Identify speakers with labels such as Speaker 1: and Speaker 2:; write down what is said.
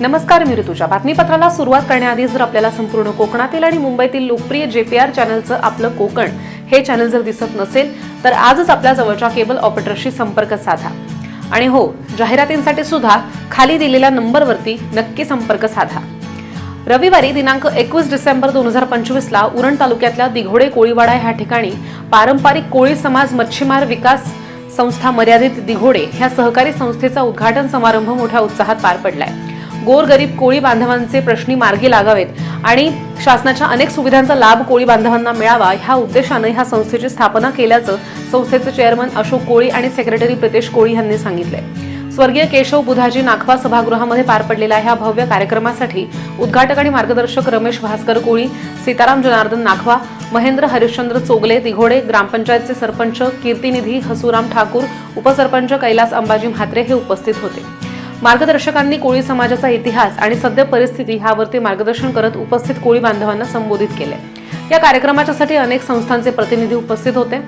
Speaker 1: नमस्कार मी ऋतुजा. बातमीपत्राला सुरुवात करण्याआधी जर आपल्याला संपूर्ण कोकणातील आणि मुंबईतील लोकप्रिय जेपीआर चॅनलचं आपलं कोकण हे चॅनल जर दिसत नसेल तर आजच आपल्या जवळच्या केबल ऑपरेटरशी संपर्क साधा. आणि हो जाहिरातींसाठी सुद्धा खाली दिलेल्या नंबरवरती नक्की संपर्क साधा. रविवारी दिनांक एकवीस डिसेंबर दोन हजार पंचवीसला उरण तालुक्यातल्या दिघोडे कोळीवाडा ह्या ठिकाणी पारंपरिक कोळी समाज मच्छीमार विकास संस्था मर्यादित दिघोडे ह्या सहकारी संस्थेचा उद्घाटन समारंभ मोठ्या उत्साहात पार पडलाय. गोरगरीब कोळी बांधवांचे प्रश्नी मार्गी लागावेत आणि शासनाच्या अनेक सुविधांचा लाभ कोळी बांधवांना मिळावा ह्या उद्देशानं ह्या संस्थेची स्थापना केल्याचं संस्थेचे चेअरमन अशोक कोळी आणि सेक्रेटरी प्रितेश कोळी यांनी सांगितलंय. स्वर्गीय केशव बुधाजी नाखवा सभागृहामध्ये पार पडलेल्या ह्या भव्य कार्यक्रमासाठी उद्घाटक आणि मार्गदर्शक रमेश भास्कर कोळी सीताराम जनार्दन नाखवा महेंद्र हरिश्चंद्र चोगले दिघोडे ग्रामपंचायतचे सरपंच कीर्तिनिधी हसुराम ठाकूर उपसरपंच कैलास अंबाजी म्हात्रे हे उपस्थित होते. मार्गदर्शकांनी कोळी समाजाचा इतिहास आणि सद्य परिस्थिती ह्यावरती मार्गदर्शन करत उपस्थित कोळी बांधवांना संबोधित केले. या कार्यक्रमाच्यासाठी अनेक संस्थांचे प्रतिनिधी उपस्थित होते.